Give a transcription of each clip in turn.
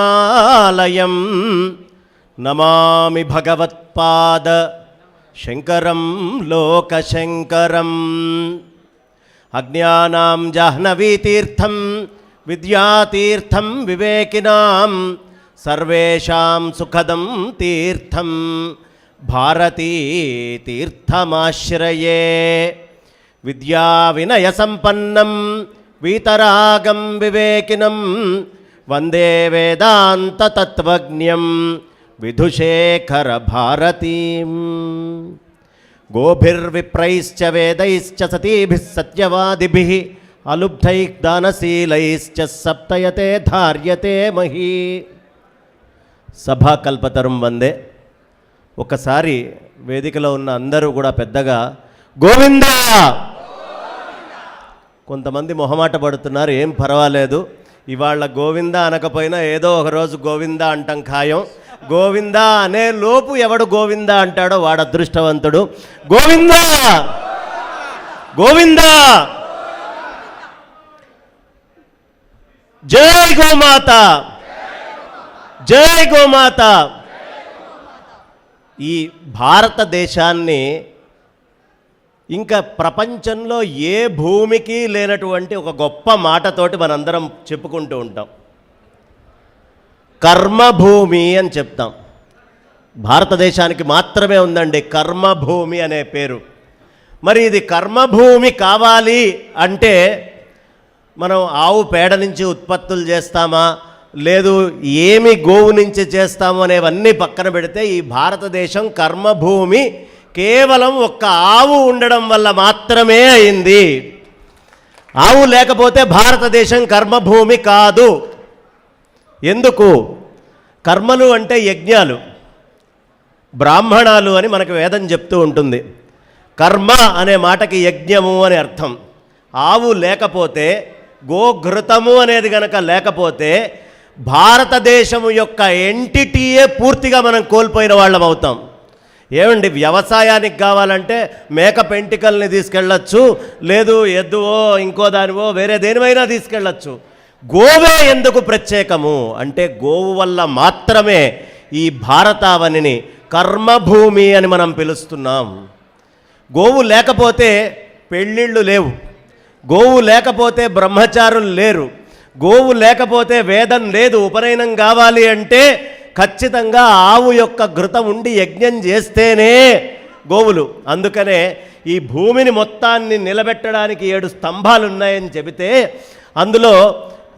ఆలయం. నమామి భగవత్పాద శంకరం లోకశంకరం. అజ్ఞానాం జాహ్నవీతీర్థం విద్యాతీర్థం వివేకినాం సర్వేషాం సుఖదం తీర్థం భారతీ తీర్థమాశ్రయే విద్యా వినయ సంపన్నం వీతరాగం వివేకినం వందే వేదాంత తత్వజ్ఞం. విధుశేఖర భారతీం గోభిర్విప్రైశ్చ వేదైశ్చ సతీభిः సత్యవాదిభిः. అలుబ్ధై దానశీలైశ్చ సప్తయతే ధార్యతే మహీ. సభాకల్పతరం వందే. ఒకసారి వేదికలో ఉన్న అందరూ కూడా పెద్దగా గోవిందా! కొంతమంది మొహమాట పడుతున్నారు ఏం పర్వాలేదు ఇవాళ గోవింద అనకపోయినా ఏదో ఒక రోజు గోవింద అంటాం ఖాయం. గోవింద అనే లోపు ఎవడు గోవింద అంటాడో వాడు అదృష్టవంతుడు. గోవింద! గోవింద! జై గోమాత! జై గోమాత! ఈ భారతదేశాన్ని ఇంకా ప్రపంచంలో ఏ భూమికి లేనటువంటి ఒక గొప్ప మాటతోటి మనందరం చెప్పుకుంటూ ఉంటాం. కర్మభూమి అని చెప్తాం. భారతదేశానికి మాత్రమే ఉందండి కర్మభూమి అనే పేరు. మరి ఇది కర్మభూమి కావాలి అంటే మనం ఆవు పేడ నుంచి ఉత్పత్తులు చేస్తామా? లేదు ఏమి గోవు నుంచి చేస్తాము అనేవన్నీ పక్కన పెడితే ఈ భారతదేశం కర్మభూమి కేవలం ఒక్క ఆవు ఉండడం వల్ల మాత్రమే అయింది. ఆవు లేకపోతే భారతదేశం కర్మభూమి కాదు. ఎందుకు? కర్మలు అంటే యజ్ఞాలు. బ్రాహ్మణాలు అని మనకు వేదం చెప్తూ ఉంటుంది. కర్మ అనే మాటకి యజ్ఞము అని అర్థం. ఆవు లేకపోతే గోఘృతము అనేది గనక లేకపోతే భారతదేశము యొక్క ఎంటిటీయే పూర్తిగా మనం కోల్పోయిన వాళ్ళం అవుతాం. ఏమండి వ్యవసాయానికి కావాలంటే మేక పెంటికల్ని తీసుకెళ్ళచ్చు లేదు ఎద్దువో ఇంకో దానివో వేరే దేనివైనా తీసుకెళ్ళచ్చు. గోవే ఎందుకు ప్రత్యేకము? అంటే గోవు వల్ల మాత్రమే ఈ భారతావనిని కర్మభూమి అని మనం పిలుస్తున్నాం. గోవు లేకపోతే పెళ్ళిళ్ళు లేవు. గోవు లేకపోతే బ్రహ్మచారులు లేరు. గోవు లేకపోతే వేదం లేదు. ఉపనయనం కావాలి అంటే ఖచ్చితంగా ఆవు యొక్క ఘృతం ఉండి యజ్ఞం చేస్తేనే గోవులు. అందుకనే ఈ భూమిని మొత్తాన్ని నిలబెట్టడానికి ఏడు స్తంభాలు ఉన్నాయని చెబితే అందులో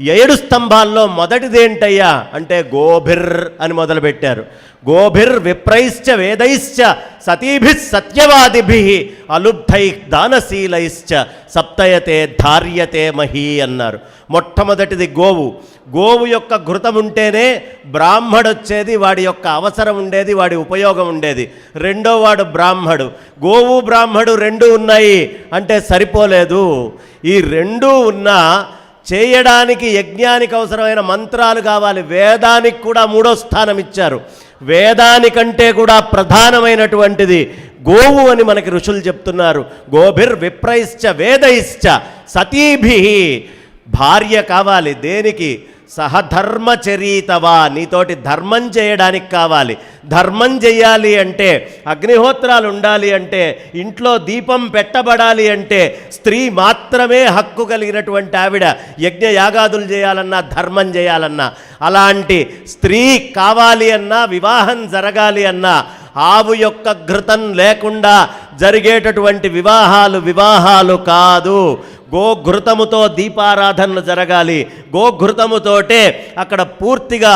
ఏడు స్తంభాల్లో మొదటిదేంటయ్యా? అంటే గోభిర్ అని మొదలుపెట్టారు. గోభిర్ విప్రైశ్చ వేదైశ్చ సతీభి సత్యవాదిభి అలుబ్ధై దానశీలైశ్చ సప్తయతే ధార్యతే మహీ అన్నారు. మొట్టమొదటిది గోవు. గోవు యొక్క ఘృతం ఉంటేనే బ్రాహ్మడొచ్చేది వాడి యొక్క అవసరం ఉండేది వాడి ఉపయోగం ఉండేది. రెండో వాడు బ్రాహ్మడు. గోవు బ్రాహ్మడు రెండు ఉన్నాయి. అంటే సరిపోలేదు. ఈ రెండూ ఉన్నా చేయడానికి యజ్ఞానికి అవసరమైన మంత్రాలు కావాలి. వేదానికి కూడా మూడో స్థానం ఇచ్చారు. వేదానికంటే కూడా ప్రధానమైనటువంటిది గోవు అని మనకి ఋషులు చెప్తున్నారు. గోభిర్ విప్రైశ్చ వేదైశ్చ సతీభి. భార్య కావాలి దేనికి? సహధర్మచరీతవా నీతోటి ధర్మం చేయడానికి కావాలి. ధర్మం చేయాలి అంటే అగ్నిహోత్రాలు ఉండాలి అంటే ఇంట్లో దీపం పెట్టబడాలి అంటే స్త్రీ మాత్రమే హక్కు కలిగినటువంటి ఆవిడ యజ్ఞ యాగాదులు చేయాలన్నా ధర్మం చేయాలన్నా అలాంటి స్త్రీ కావాలి అన్నా వివాహం జరగాలి అన్నా ఆవు యొక్క ఘృతం లేకుండా జరిగేటటువంటి వివాహాలు వివాహాలు కాదు. గోఘృతముతో దీపారాధనలు జరగాలి. గోఘృతముతోటే అక్కడ పూర్తిగా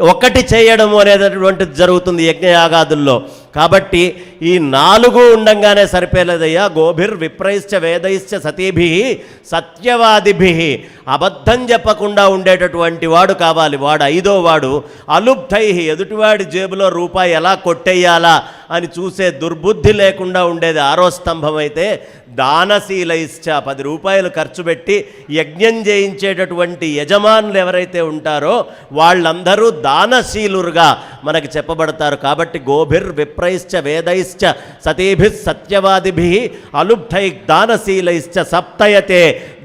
ఒకటి చేయడం అనేటటువంటిది జరుగుతుంది యజ్ఞయాగాదుల్లో. కాబట్టి ఈ నాలుగు ఉండంగానే సరిపోలేదయ్యా. గోభిర్ విప్రైశ్చ వేదైశ్చ సతీభి సత్యవాదిభి అబద్ధం చెప్పకుండా ఉండేటటువంటి వాడు కావాలి. వాడు ఐదో వాడు. అలుబ్ధై ఎదుటివాడి జేబులో రూపాయి ఎలా కొట్టేయాలా అని చూసే దుర్బుద్ధి లేకుండా ఉండేది ఆరో స్తంభం అయితే దానశీలైశ్చ. పది రూపాయలు ఖర్చు పెట్టి యజ్ఞం చేయించేటటువంటి యజమానులు ఎవరైతే ఉంటారో వాళ్ళందరూ దానశీలురుగా మనకి చెప్పబడతారు. కాబట్టి గోభిర్ విప్రైశ్చ వేదైశ్చ సతీభి సత్యవాదిభి అలుబ్ధై దానశీలైశ్చ సప్తయతే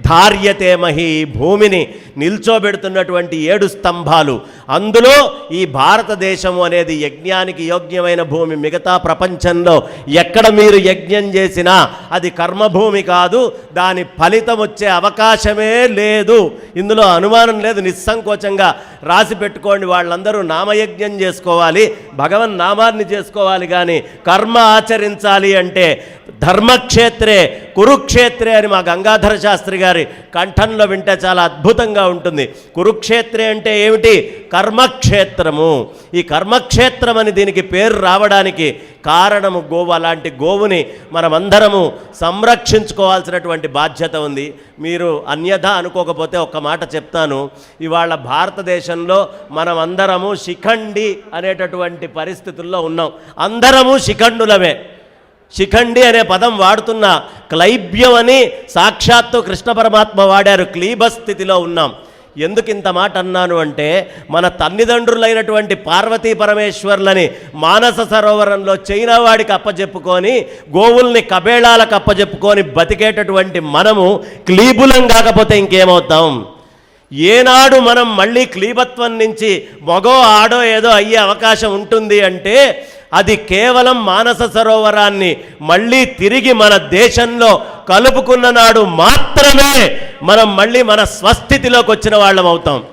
ధార్యతేమహి భూమిని నిల్చోబెడుతున్నటువంటి ఏడు స్తంభాలు. అందులో ఈ భారతదేశము అనేది యజ్ఞానికి యోగ్యమైన భూమి. మిగతా ప్రపంచంలో ఎక్కడ మీరు యజ్ఞం చేసినా అది కర్మభూమి కాదు దాని ఫలితం వచ్చే అవకాశమే లేదు. ఇందులో అనుమానం లేదు నిస్సంకోచంగా రాసి పెట్టుకోండి. వాళ్ళందరూ నామయజ్ఞం చేసుకోవాలి భగవన్ నామాన్ని చేసుకోవాలి కానీ కర్మ ఆచరించాలి అంటే ధర్మక్షేత్రే కురుక్షేత్రే అని మా గంగాధర శాస్త్రి గారి కంఠంలో వింటే చాలా అద్భుతంగా ఉంటుంది. కురుక్షేత్రే అంటే ఏమిటి? కర్మక్షేత్రము. ఈ కర్మక్షేత్రం అని దీనికి పేరు రావడానికి కారణము గోవు. అలాంటి గోవుని మనమందరము సంరక్షించుకోవాల్సినటువంటి బాధ్యత ఉంది. మీరు అన్యథ అనుకోకపోతే ఒక్క మాట చెప్తాను. ఇవాళ భారతదేశంలో మనమందరము శిఖండి అనేటటువంటి పరిస్థితుల్లో ఉన్నాం. అందరము శిఖండులమే. శిఖండి అనే పదం వాడుతున్న క్లైబ్యం అని సాక్షాత్తు కృష్ణ పరమాత్మ వాడారు. క్లీబ స్థితిలో ఉన్నాం. ఎందుకు ఇంత మాట అన్నాను అంటే మన తల్లిదండ్రులైనటువంటి పార్వతీ పరమేశ్వర్లని మానస సరోవరంలో చైనా వాడికి అప్పజెప్పుకొని గోవుల్ని కబేళాలకు అప్పజెప్పుకొని బతికేటటువంటి మనము క్లీబులం కాకపోతే ఇంకేమవుతాం? ఏనాడు మనం మళ్ళీ క్లీబత్వం నుంచి మగో ఆడో ఏదో అయ్యే అవకాశం ఉంటుంది అంటే అది కేవలం మానస సరోవరాన్ని మళ్ళీ తిరిగి మన దేశంలో కలుపుకున్న నాడు మాత్రమే మనం మళ్ళీ మన స్వస్థితిలోకి వచ్చిన వాళ్ళం అవుతాం.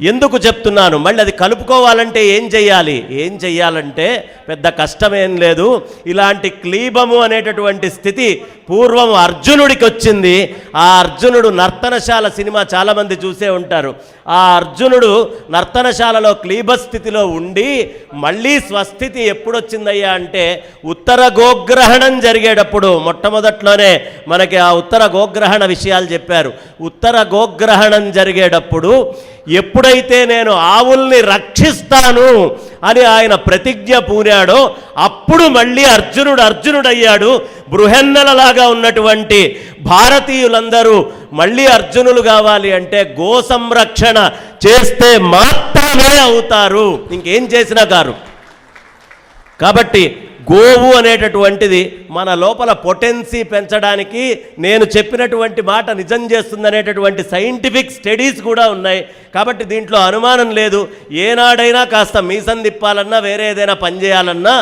ఎందుకు చెప్తున్నాను? మళ్ళీ అది కలుపుకోవాలంటే ఏం చెయ్యాలి? ఏం చెయ్యాలంటే పెద్ద కష్టమేం లేదు. ఇలాంటి క్లీబము అనేటటువంటి స్థితి పూర్వం అర్జునుడికి వచ్చింది. ఆ అర్జునుడు నర్తనశాల సినిమా చాలామంది చూసే ఉంటారు. ఆ అర్జునుడు నర్తనశాలలో క్లీబ స్థితిలో ఉండి మళ్ళీ స్వస్థితి ఎప్పుడొచ్చిందయ్యా అంటే ఉత్తర గోగ్రహణం జరిగేటప్పుడు. మొట్టమొదట్లోనే మనకి ఆ ఉత్తర గోగ్రహణ విషయాలు చెప్పారు. ఉత్తర గోగ్రహణం జరిగేటప్పుడు ఎప్పుడైతే నేను ఆవుల్ని రక్షిస్తాను అని ఆయన ప్రతిజ్ఞ పూనాడో అప్పుడు మళ్ళీ అర్జునుడు అర్జునుడయ్యాడు. బృహన్నలలాగా ఉన్నటువంటి భారతీయులందరూ మళ్ళీ అర్జునులు కావాలి అంటే గో సంరక్షణ చేస్తే మాత్రమే అవుతారు. ఇంకేం చేసినా గారు. కాబట్టి గోవు అనేటటువంటిది మన లోపల పొటెన్సీ పెంచడానికి నేను చెప్పినటువంటి మాట నిజం చేస్తుందనేటటువంటి సైంటిఫిక్ స్టడీస్ కూడా ఉన్నాయి. కాబట్టి దీంట్లో అనుమానం లేదు. ఏనాడైనా కాస్త మీసం తిప్పాలన్నా వేరే ఏదైనా పని చేయాలన్నా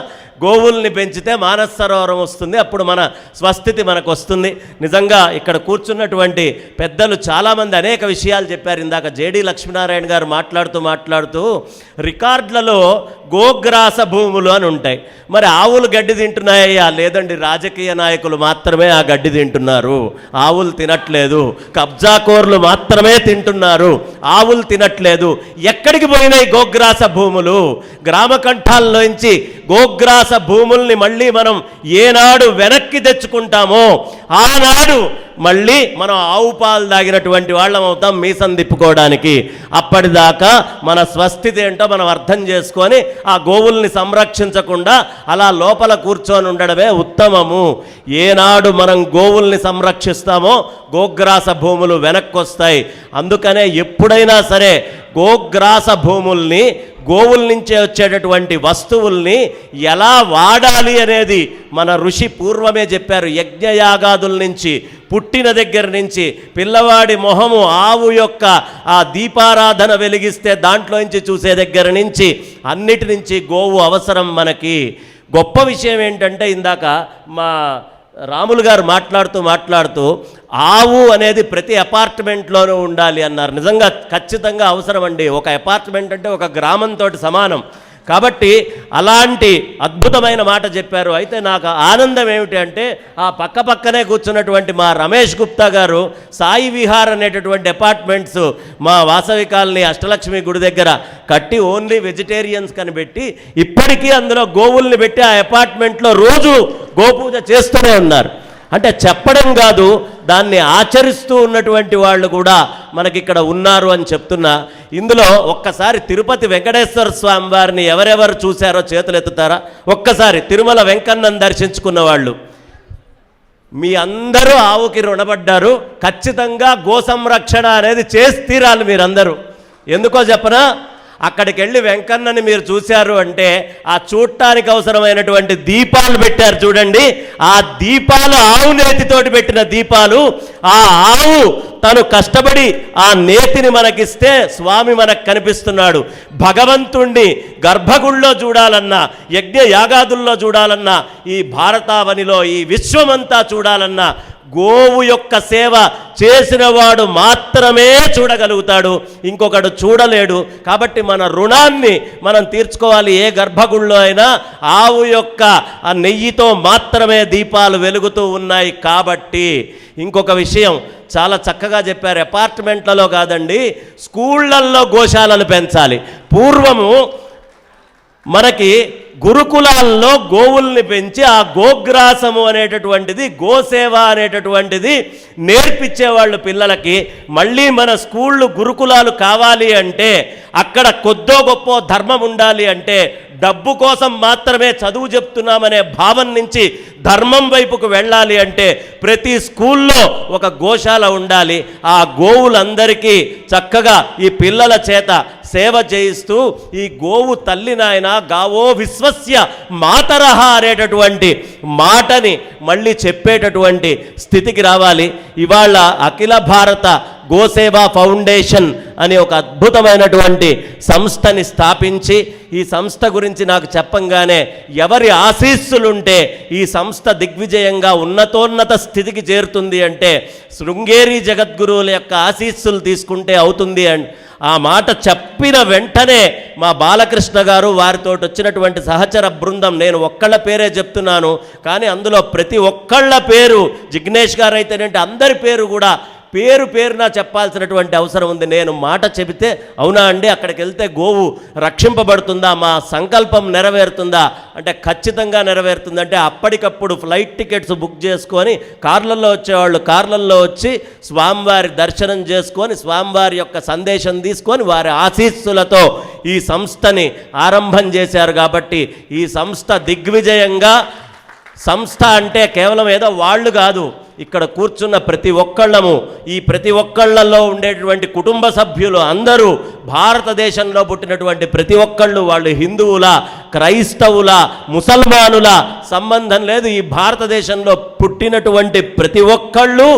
గోవుల్ని పెంచితే మానస సరోవరం వస్తుంది. అప్పుడు మన స్వస్థితి మనకు వస్తుంది నిజంగా ఇక్కడ కూర్చున్నటువంటి పెద్దలు చాలామంది అనేక విషయాలు చెప్పారు. ఇందాక జేడి లక్ష్మీనారాయణ గారు మాట్లాడుతూ మాట్లాడుతూ రికార్డులలో గోగ్రాస భూములు అని ఉంటాయి. మరి ఆవులు గడ్డి తింటున్నాయా లేదండి రాజకీయ నాయకులు మాత్రమే ఆ గడ్డి తింటున్నారు. ఆవులు తినట్లేదు. కబ్జాకోర్లు మాత్రమే తింటున్నారు. ఆవులు తినట్లేదు. ఎక్కడికి పోయినాయి గోగ్రాస భూములు? గ్రామ కంఠాల్లోంచి గోగ్రాస భూముల్ని మళ్ళీ మనం ఏనాడు వెనక్కి తెచ్చుకుంటామో ఆనాడు మళ్ళీ మనం ఆవు పాలు తాగినటువంటి వాళ్ళం అవుతాం మీసం తిప్పుకోవడానికి. అప్పటిదాకా మన స్వస్థితి ఏంటో మనం అర్థం చేసుకొని ఆ గోవుల్ని సంరక్షించకుండా అలా లోపల కూర్చొని ఉండడమే ఉత్తమము. ఏనాడు మనం గోవుల్ని సంరక్షిస్తామో గోగ్రాస భూములు వెనక్కి వస్తాయి అందుకనే ఎప్పుడైనా సరే గోగ్రాస భూముల్ని గోవుల నుంచే వచ్చేటటువంటి వస్తువుల్ని ఎలా వాడాలి అనేది మన ఋషి పూర్వమే చెప్పారు. యజ్ఞయాగాదుల నుంచి పుట్టిన దగ్గర నుంచి పిల్లవాడి మొహము ఆవు యొక్క ఆ దీపారాధన వెలిగిస్తే దాంట్లో నుంచి చూసే దగ్గర నుంచి అన్నిటి నుంచి గోవు అవసరం మనకి. గొప్ప విషయం ఏంటంటే ఇందాక మా రాములు గారు మాట్లాడుతూ మాట్లాడుతూ ఆవు అనేది ప్రతి అపార్ట్మెంట్లోనూ ఉండాలి అన్నారు. నిజంగా ఖచ్చితంగా అవసరం అండి. ఒక అపార్ట్మెంట్ అంటే ఒక గ్రామంతో సమానం. కాబట్టి అలాంటి అద్భుతమైన మాట చెప్పారు. అయితే నాకు ఆనందం ఏమిటి అంటే ఆ పక్క పక్కనే కూర్చున్నటువంటి మా రమేష్ గుప్తా గారు సాయి విహార్ అనేటటువంటి అపార్ట్మెంట్స్ మా వాసవి కాలనీ అష్టలక్ష్మి గుడి దగ్గర కట్టి ఓన్లీ వెజిటేరియన్స్ కనిపెట్టి ఇప్పటికీ అందులో గోవుల్ని పెట్టి ఆ అపార్ట్మెంట్లో రోజు గోపూజ చేస్తూనే ఉన్నారు. అంటే చెప్పడం కాదు దాన్ని ఆచరిస్తూ ఉన్నటువంటి వాళ్ళు కూడా మనకి ఇక్కడ ఉన్నారు అని చెప్తున్నా. ఇందులో ఒక్కసారి తిరుపతి వెంకటేశ్వర స్వామి వారిని ఎవరెవరు చూశారో చేతులు ఎత్తుతారా? ఒక్కసారి తిరుమల వెంకన్నను దర్శించుకున్న వాళ్ళు. మీ అందరూ ఆవుకి రుణపడ్డారు. ఖచ్చితంగా గో సంరక్షణ అనేది చేసి తీరాలి మీరందరూ. ఎందుకో చెప్పనా? అక్కడికి వెళ్ళి వెంకన్నని మీరు చూశారు అంటే ఆ చూడటానికి అవసరమైనటువంటి దీపాలు పెట్టారు చూడండి. ఆ దీపాలు ఆవు నేతితోటి పెట్టిన దీపాలు ఆ ఆవు తను కష్టపడి ఆ నేతిని మనకిస్తే స్వామి మనకు కనిపిస్తున్నాడు. భగవంతుణ్ణి గర్భగుళ్ళో చూడాలన్నా యజ్ఞ యాగాదుల్లో చూడాలన్నా ఈ భారతావనిలో ఈ విశ్వమంతా చూడాలన్నా గోవు యొక్క సేవ చేసిన వాడు మాత్రమే చూడగలుగుతాడు ఇంకొకడు చూడలేడు. కాబట్టి మన రుణాన్ని మనం తీర్చుకోవాలి ఏ గర్భగుళ్ళో అయినా ఆవు యొక్క ఆ నెయ్యితో మాత్రమే దీపాలు వెలుగుతూ ఉన్నాయి కాబట్టి. ఇంకొక విషయం చాలా చక్కగా చెప్పారు అపార్ట్మెంట్లలో కాదండి స్కూళ్ళల్లో గోశాలలు పెంచాలి. పూర్వము మనకి గురుకులాల్లో గోవుల్ని పెంచి ఆ గోగ్రాసము అనేటటువంటిది గోసేవ అనేటటువంటిది నేర్పించేవాళ్ళు పిల్లలకి మళ్ళీ మన స్కూళ్ళు గురుకులాలు కావాలి అంటే అక్కడ కొద్దో గొప్ప ధర్మం ఉండాలి అంటే డబ్బు కోసం మాత్రమే చదువు చెప్తున్నామనే భావం నుంచి ధర్మం వైపుకు వెళ్ళాలి అంటే ప్రతి స్కూల్లో ఒక గోశాల ఉండాలి. ఆ గోవులందరికీ చక్కగా ఈ పిల్లల చేత సేవ చేయిస్తూ ఈ గోవు తల్లి నాయన గావో విశ్వస్య మాతరహ అనేటటువంటి మాటని మళ్ళీ చెప్పేటటువంటి స్థితికి రావాలి. ఇవాళ అఖిల భారత గోసేవా ఫౌండేషన్ అనే ఒక అద్భుతమైనటువంటి సంస్థని స్థాపించి ఈ సంస్థ గురించి నాకు చెప్పంగానే ఎవరి ఆశీస్సులుంటే ఈ సంస్థ దిగ్విజయంగా ఉన్నతోన్నత స్థితికి చేరుతుంది అంటే శృంగేరి జగద్గురువుల యొక్క ఆశీస్సులు తీసుకుంటే అవుతుంది అండ్ ఆ మాట చెప్పిన వెంటనే మా బాలకృష్ణ గారు వారితో వచ్చినటువంటి సహచర బృందం నేను ఒక్కళ్ళ పేరే చెప్తున్నాను కానీ అందులో ప్రతి ఒక్కళ్ళ పేరు జిగ్నేష్ గారు అయితేనేంటి అందరి పేరు కూడా పేరు పేరున చెప్పాల్సినటువంటి అవసరం ఉంది. నేను మాట చెబితే అవునా అండి అక్కడికి వెళ్తే గోవు రక్షింపబడుతుందా? మా సంకల్పం నెరవేరుతుందా? అంటే ఖచ్చితంగా నెరవేరుతుందంటే అప్పటికప్పుడు ఫ్లైట్ టికెట్స్ బుక్ చేసుకొని కార్లలో వచ్చేవాళ్ళు కార్లల్లో వచ్చి స్వామివారి దర్శనం చేసుకొని స్వామివారి యొక్క సందేశం తీసుకొని వారి ఆశీస్సులతో ఈ సంస్థని ఆరంభం చేశారు కాబట్టి ఈ సంస్థ దిగ్విజయంగా సంస్థ అంటే కేవలం ఏదో వాళ్ళు కాదు. ఇక్కడ కూర్చున్న ప్రతి ఒక్కళ్ళము ఈ ప్రతి ఒక్కళ్ళల్లో ఉండేటువంటి కుటుంబ సభ్యులు అందరూ భారతదేశంలో పుట్టినటువంటి ప్రతి ఒక్కళ్ళు వాళ్ళు హిందువుల క్రైస్తవుల ముసల్మానుల సంబంధం లేదు. ఈ భారతదేశంలో పుట్టినటువంటి ప్రతి ఒక్కళ్ళు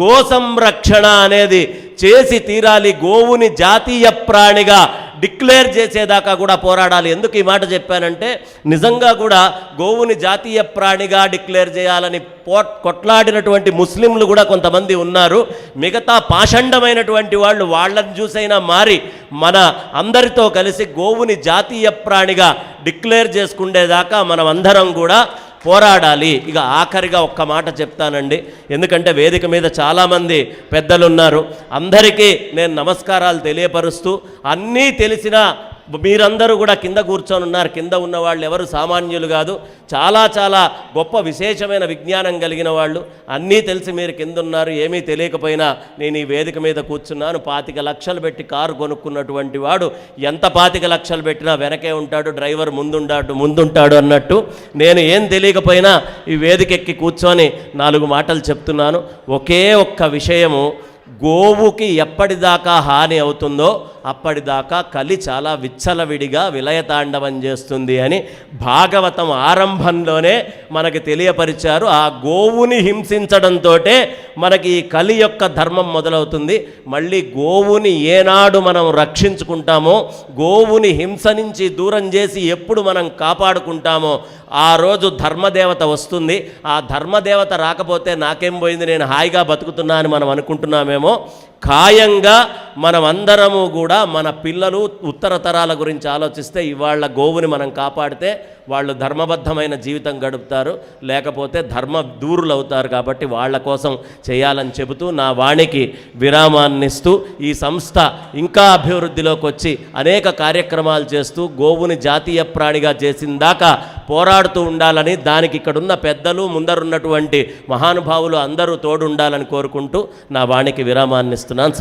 గో సంరక్షణ అనేది చేసి తీరాలి. గోవుని జాతీయ ప్రాణిగా డిక్లేర్ చేసేదాకా కూడా పోరాడాలి. ఎందుకు ఈ మాట చెప్పానంటే నిజంగా కూడా గోవుని జాతీయ ప్రాణిగా డిక్లేర్ చేయాలని పో కొట్లాడినటువంటి ముస్లింలు కూడా కొంతమంది ఉన్నారు. మిగతా పాషండమైనటువంటి వాళ్ళు వాళ్ళని చూసైనా మారి మన అందరితో కలిసి గోవుని జాతీయ ప్రాణిగా డిక్లేర్ చేసుకునేదాకా మనం అందరం కూడా పోరాడాలి. ఇక ఆఖరిగా ఒక్క మాట చెప్తానండి. ఎందుకంటే వేదిక మీద చాలామంది పెద్దలు ఉన్నారు అందరికీ నేను నమస్కారాలు తెలియపరుస్తూ అన్నీ తెలిసిన మీరందరూ కూడా కింద కూర్చొని ఉన్నారు. కింద ఉన్న వాళ్ళు ఎవరు? సామాన్యులు కాదు. చాలా చాలా గొప్ప విశేషమైన విజ్ఞానం కలిగిన వాళ్ళు. అన్నీ తెలిసి మీరు కింద ఉన్నారు ఏమీ తెలియకపోయినా నేను ఈ వేదిక మీద కూర్చున్నాను. పాతిక లక్షలు పెట్టి కారు కొనుక్కున్నటువంటి వాడు ఎంత పాతిక లక్షలు పెట్టినా వెనకే ఉంటాడు డ్రైవర్ ముందుండాడు ముందుంటాడు అన్నట్టు నేను ఏం తెలియకపోయినా ఈ వేదికెక్కి కూర్చొని నాలుగు మాటలు చెప్తున్నాను. ఒకే ఒక్క విషయము గోవుకి ఎప్పటిదాకా హాని అవుతుందో అప్పటిదాకా కలి చాలా విచ్చలవిడిగా విలయతాండవం చేస్తుంది అని భాగవతం ఆరంభంలోనే మనకి తెలియపరిచారు. ఆ గోవుని హింసించడంతో మనకి ఈ కలి యొక్క ధర్మం మొదలవుతుంది. మళ్ళీ గోవుని ఏనాడు మనం రక్షించుకుంటామో గోవుని హింస నుంచి దూరం చేసి ఎప్పుడు మనం కాపాడుకుంటామో ఆ రోజు ధర్మదేవత వస్తుంది. ఆ ధర్మదేవత రాకపోతే నాకేం పోయింది? నేను హాయిగా బతుకుతున్నా అని మనం అనుకుంటున్నామేమో. ఖాయంగా మనమందరము కూడా మన పిల్లలు ఉత్తర తరాల గురించి ఆలోచిస్తే ఇవాళ గోవుని మనం కాపాడితే వాళ్ళు ధర్మబద్ధమైన జీవితం గడుపుతారు. లేకపోతే ధర్మ దూరులు అవుతారు కాబట్టి వాళ్ళ కోసం చేయాలని చెబుతూ నా వాణికి విరామాన్నిస్తూ ఈ సంస్థ ఇంకా అభివృద్ధిలోకి వచ్చి అనేక కార్యక్రమాలు చేస్తూ గోవుని జాతీయ ప్రాణిగా చేసిన దాకా పోరాడుతూ ఉండాలని దానికి ఇక్కడున్న పెద్దలు ముందరున్నటువంటి మహానుభావులు అందరూ తోడుండాలని కోరుకుంటూ నా వాణికి విరామాన్నిస్తూ ఇస్తున్నాను